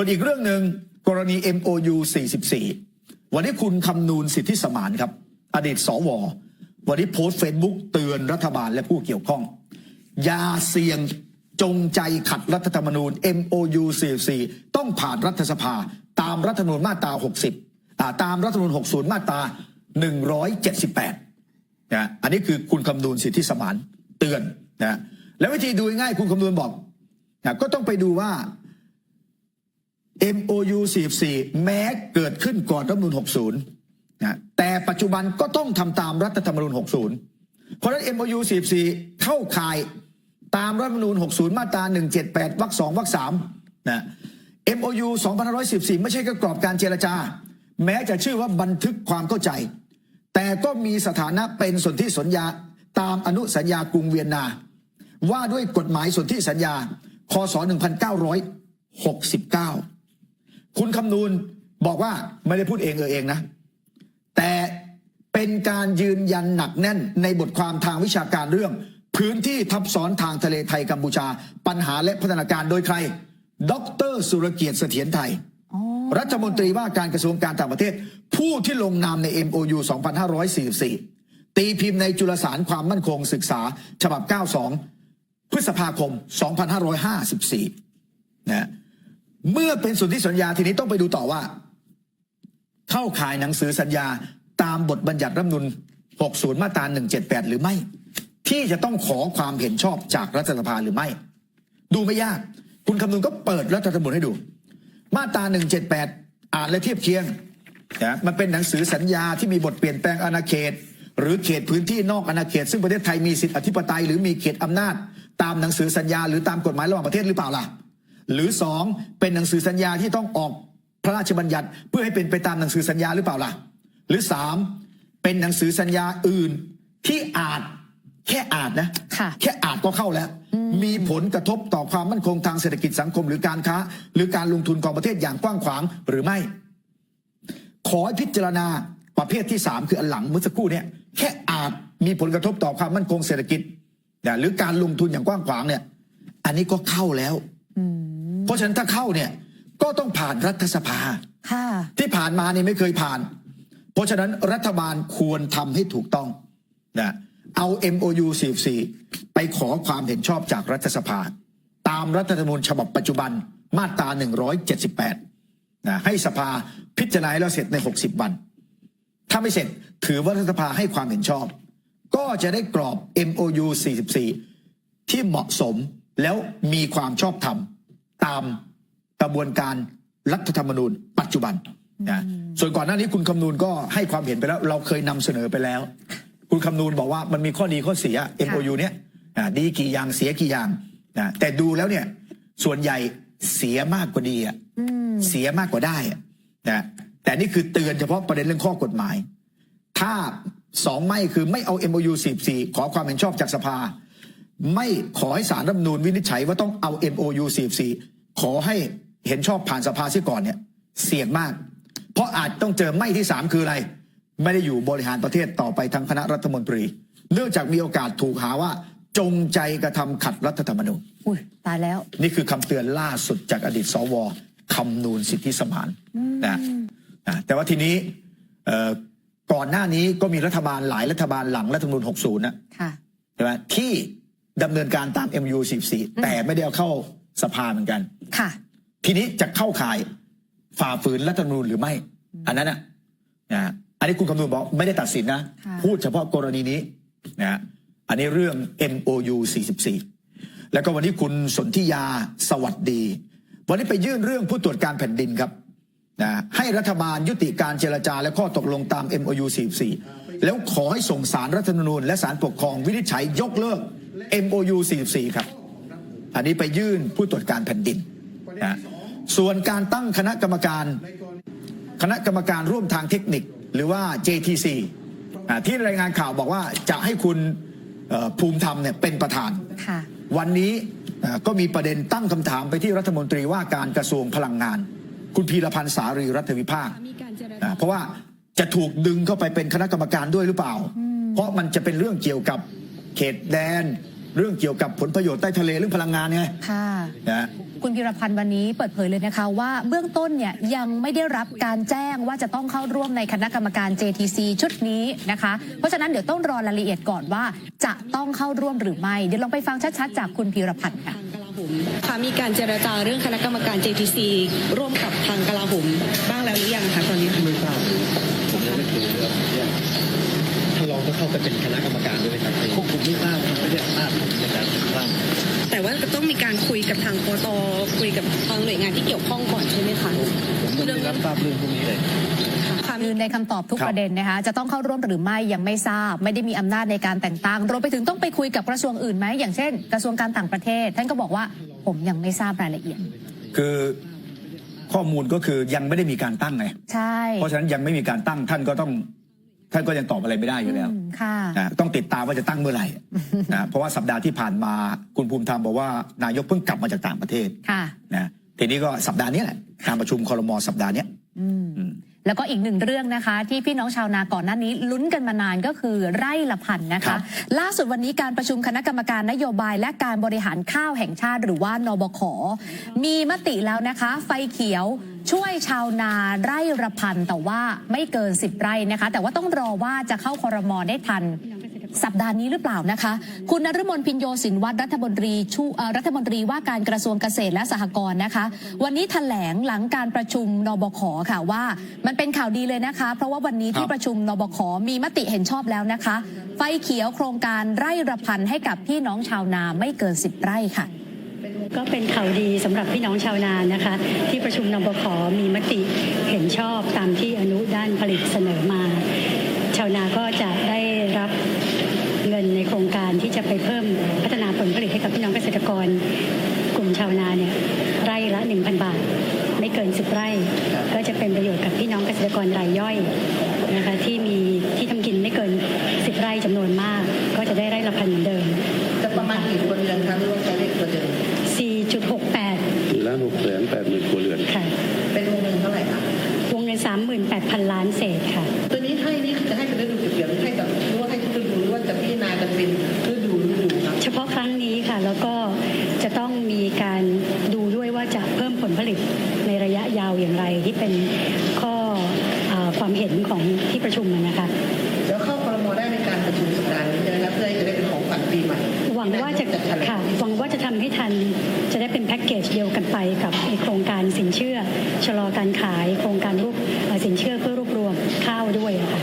ส่วนอีกเรื่องหนึ่งกรณี MOU 44 วันนี้คุณคำนูนสิทธิสมานครับ อดีตสว วันนี้โพสต์เฟซบุ๊กเตือนรัฐบาลและผู้เกี่ยวข้อง อย่าเสี่ยงจงใจขัดรัฐธรรมนูญ MOU 44 ต้องผ่านรัฐสภา ตามรัฐธรรมนูญมาตรา 60อ่าตามรัฐธรรมนูญ60 มาตรา 178นะอันนี้คือคุณคำนูนสิทธิสมานเตือนนะแล้ววิธีดูง่ายคุณคำนูนบอกนะก็ต้องไปดูว่า MOU 44 แม้เกิดขึ้นก่อนรัฐธรรมนูญ60นะแต่ปัจจุบันก็ต้องทำตามรัฐธรรมนูญ60 เพราะฉะนั้น MOU 44 เข้าข่ายตามรัฐธรรมนูญ60 มาตรา 178วรรค2วรรค3นะ MOU 2514 ไม่ใช่แค่กรอบการเจรจา แม้จะชื่อว่าบันทึกความเข้าใจ แต่ก็มีสถานะเป็นสนธิสัญญาตามอนุสัญญากรุงเวียนนา ว่าด้วยกฎหมายสนธิสัญญาคศ1969 คุณคำนูนบอกว่าไม่ได้พูดเองเออเองนะ แต่เป็นการยืนยันหนักแน่นในบทความทางวิชาการเรื่อง พื้นที่ทับซ้อนทางทะเลไทยกัมพูชา ปัญหาและพัฒนาการโดยใคร ดร สุรเกียรติเสถียรไทย รัฐมนตรีว่าการกระทรวงการต่างประเทศ ผู้ที่ลงนามใน MOU 2544 ตีพิมพ์ในจุลสารความมั่นคงศึกษา ฉบับ 92 พฤษภาคม 2554 นะ เมื่อเป็นสนธิสัญญาทีนี้ต้องไปดูต่อว่า เข้าขายหนังสือสัญญาตามบทบัญญัติรัฐมนุน 60 มาตรา 178 หรือไม่ ที่จะต้องขอความเห็นชอบจากรัฐสภาหรือไม่ ดูไม่ยาก คุณคำนึงก็เปิดรัฐธรรมนูญให้ดู มาตรา 178 อ่านและเทียบเคียงนะมันเป็นหนังสือสัญญาที่มีบทเปลี่ยนแปลงอาณาเขต หรือเขตพื้นที่นอกอาณาเขต ซึ่งประเทศไทยมีสิทธิอธิปไตยหรือมีเขตอำนาจ ตามหนังสือสัญญาหรือตามกฎหมายระหว่างประเทศหรือเปล่าล่ะ หรือสองเป็นหนังสือสัญญาที่ต้องออกพระราชบัญญัติเพื่อให้เป็นไปตามหนังสือสัญญาหรือเปล่าล่ะ หรือสามเป็นหนังสือสัญญาอื่นที่อาจแค่อาจนะค่ะแค่อาจก็เข้าแล้ว มีผลกระทบต่อความมั่นคงทางเศรษฐกิจสังคมหรือการค้า หรือการลงทุนของประเทศอย่างกว้างขวางหรือไม่ ขอให้พิจารณาประเภทที่สามคืออันหลังเมื่อสักครู่เนี่ยแค่อาจมีผลกระทบต่อความมั่นคงเศรษฐกิจนะหรือการลงทุนอย่างกว้างขวางเนี่ย อันนี้ก็เข้าแล้ว เพราะฉะนั้นถ้าเข้าเนี่ยก็ต้องผ่านรัฐสภาค่ะที่ผ่านมานี่ไม่เคยผ่าน เพราะฉะนั้นรัฐบาลควรทำให้ถูกต้องนะเอา MOU 44 ไปขอความเห็นชอบจากรัฐสภา ตามรัฐธรรมนูญฉบับปัจจุบันมาตรา 178นะให้สภาพิจารณาให้แล้วเสร็จใน 60 วัน ถ้าไม่เสร็จถือว่ารัฐสภาให้ความเห็นชอบ ก็จะได้กรอบ MOU 44 ที่เหมาะสมแล้วมีความชอบธรรม ตามกระบวนการรัฐธรรมนูญ ปัจจุบันนะส่วนก่อนหน้านี้คุณคำนูนก็ให้ความเห็นไปแล้ว เราเคยนำเสนอไปแล้ว คุณคำนูนบอกว่ามันมีข้อดีข้อเสีย MOU เนี้ยอ่าดีกี่อย่างเสียกี่อย่างนะแต่ดูแล้วเนี่ยส่วนใหญ่เสียมากกว่าดีอะเสียมากกว่าได้อะนะแต่นี่คือเตือนเฉพาะประเด็นเรื่องข้อกฎหมาย ถ้าสองไม่คือไม่เอา MOU 44 ขอความเห็นชอบจากสภา ไม่ขอให้สารรัฐธรรมนูญวินิจฉัยว่าต้องเอา MOU 44 ขอให้เห็นชอบผ่านสภาเสียก่อนเนี่ย เสี่ยงมาก เพราะอาจต้องเจอไม่ที่สามคืออะไร ไม่ได้อยู่บริหารประเทศต่อไปทางคณะรัฐมนตรี เนื่องจากมีโอกาสถูกหาว่าจงใจกระทำขัดรัฐธรรมนูญอุ้ยตายแล้ว นี่คือคำเตือนล่าสุดจากอดีตสวคำนูนสิทธิสมานนะนะแต่ว่าทีนี้เอ่อก่อนหน้านี้ก็มีรัฐบาลหลายรัฐบาลหลังรัฐธรรมนูญ60นะค่ะใช่ไหมที่ ดำเนินการตาม MU 14 แต่ไม่ได้เอาเข้าสภาเหมือนกัน ค่ะ ทีนี้จะเข้าข่ายฝ่าฝืนรัฐธรรมนูญหรือไม่ อันนั้นนะนะอันนี้คุณคำนวณบอกไม่ได้ตัดสินนะค่ะพูดเฉพาะกรณีนี้นะอันนี้เรื่อง MOU 44 แล้วก็วันนี้คุณสนธิยาสวัสดี วันนี้ไปยื่นเรื่องผู้ตรวจการแผ่นดินครับนะให้รัฐบาลยุติการเจรจาและข้อตกลงตาม MOU 44 แล้วขอให้ส่งสารรัฐธรรมนูญและสารปกครองวินิจฉัยยกเลิก MOU 44 ครับ อันนี้ไปยื่นผู้ตรวจการแผ่นดินนะส่วนการตั้งคณะกรรมการ คณะกรรมการร่วมทางเทคนิคหรือว่า JTC อ่าที่รายงานข่าวบอกว่าจะให้คุณเอ่อภูมิธรรมเนี่ยเป็นประธานค่ะวันนี้อ่าก็มีประเด็นตั้งคำถามไปที่รัฐมนตรีว่าการกระทรวงพลังงาน คุณพีรพันธ์สารีรัฐวิภาคมีการเจรอ่าจาเพราะว่าจะถูกดึงเข้าไปเป็นคณะกรรมการด้วยหรือเปล่า เพราะมันจะเป็นเรื่องเกี่ยวกับ เขตแดน เรื่องเกี่ยวกับผลประโยชน์ใต้ทะเลเรื่องพลังงานไงค่ะ นะคุณพิรพันธ์วันนี้เปิดเผยเลยนะคะว่าเบื้องต้นเนี่ยยังไม่ได้รับการแจ้งว่าจะต้องเข้าร่วมในคณะกรรมการ JTC ชุดนี้นะคะ เพราะฉะนั้นเดี๋ยวต้องรอรายละเอียดก่อนว่า จะต้องเข้าร่วมหรือไม่ เดี๋ยวลองไปฟังชัดๆ จากคุณพิรพันธ์ค่ะทางกลาโหมค่ะมีการเจรจาเรื่องคณะกรรมการ JTC ร่วมกับทางกลาโหมบ้างแล้วหรือยังคะตอนนี้ ไม่ทราบผมยังไม่เคยเรื่องเนี่ยท่านรองก็ เข้าไปเป็นคณะกรรมการด้วยไหมครับพวกผมไม่ทราบครับไม่ได้อำนาจผมในการทราบแต่ว่าจะต้องมีการคุยกับทางปตคุยกับทางหน่วยงานที่เกี่ยวข้องก่อนใช่ไหมคะผมยังไม่รับทราบเรื่องพวกนี้เลยค่ะคือในคำตอบทุกครับประเด็นนะคะจะต้องเข้าร่วมหรือไม่ยังไม่ทราบ ไม่ได้มีอำนาจในการแต่งตั้งรวมไปถึงต้องไปคุยกับกระทรวงอื่นไหมอย่างเช่น กระทรวงการต่างประเทศ ท่านก็บอกว่าผมยังไม่ทราบรายละเอียด คือข้อมูลก็คือยังไม่ได้มีการตั้งไงใช่เพราะฉะนั้นยังไม่มีการตั้งท่านก็ต้อง ท่านก็ยังตอบอะไรไม่ได้อยู่แล้วอืมค่ะนะต้องติดตามว่าจะตั้งเมื่อไหร่นะเพราะว่าสัปดาห์ที่ผ่านมาคุณภูมิธรรมบอกว่านายกเพิ่งกลับมาจากต่างประเทศค่ะนะทีนี้ก็สัปดาห์นี้แหละการประชุมคอรมอสัปดาห์เนี้ยอืมอืม แล้วก็อีกหนึ่งเรื่องนะคะ ที่พี่น้องชาวนาก่อนหน้านี้ลุ้นกันมานานก็คือไร่ละพันนะครัคะบล่าสุดวันนี้การประชุมคณะกรรมการนโยบาย และการบริหารข้าวแห่งชาติหรือว่านบข มีมติแล้วนะคะ ไฟเขียวช่วยชาวนาไร่ละพันแต่ว่าไม่เกิน 10 ไร่นะคะ แต่ว่าต้องรอว่าจะเข้าคอรมอได้ทัน สัปดาห์นี้หรือเปล่านะคะ คุณนฤมลพินโยสินวัตรรัฐมนตรีชูเอ่อรัฐมนตรีว่าการกระทรวงเกษตรและสหกรณ์นะคะ วันนี้แถลงหลังการประชุมนบขค่ะว่า มันเป็นข่าวดีเลยนะคะ เพราะว่าวันนี้ที่ครับประชุมนบขมีมติเห็นชอบแล้วนะคะ ไฟเขียวโครงการไร่ระพันให้กับพี่น้องชาวนาไม่เกิน 10 ไร่ค่ะก็เป็นข่าวดีสำหรับพี่น้องชาวนานะคะ ที่ประชุมนบขมีมติเห็นชอบตามที่อนุด้านผลิตเสนอมา ชาวนาก็จะได้รับเงินในโครงการ ที่จะไปเพิ่มพัฒนาผลผลิตให้กับพี่น้องเกษตรกร กลุ่มชาวนาเนี่ยไร่ละ 1,000 บาท ไม่เกิน 10 ไร่ ก็จะเป็นประโยชน์กับพี่น้องเกษตรกรรายย่อยนะคะที่มีที่ทำกินไม่เกิน 10 ไร่จำนวนมาก ก็จะได้ไร่ละพันเหมือนเดิมจะประมาณกี่ครัวเรือนคะหรือว่าจะเล็กกว่าเดิม4.68สี่ล้านหกแสนแปดหมื่นครัวเรือนค่ะ เป็นวงเงินเท่าไหร่คะวงเงิน 38,000 ล้านเศษค่ะ ตัวนี้ให้นี่จะให้เป็นฤดูเก็บเกี่ยวหรือให้กับหรือว่าให้ทุกฤดูหรือว่าจะพิจารณากันเป็นฤ รั้งนี้ค่ะ แล้วก็จะต้องมีการดูด้วยว่าจะเพิ่มผลผลิตในระยะยาวอย่างไรที่เป็นข้ออาความเห็นของที่ประชุมอะนะคะเดี๋ยวเข้าครมได้ในการประชุมสัปดาห์นี้ใช่ไหมครับเพื่อให้จะได้เป็นของขวัญปีใหม่ หวังว่าจะจัดแถลงค่ะหวังว่าจะทำให้ทันจะได้เป็นแพ็กเกจเดียวกันไปกับไอ้โครงการสินเชื่อ ชะลอการขาย โครงการรูปเอ่อสินเชื่อเพื่อรวบรวมข้าวด้วยอะค่ะ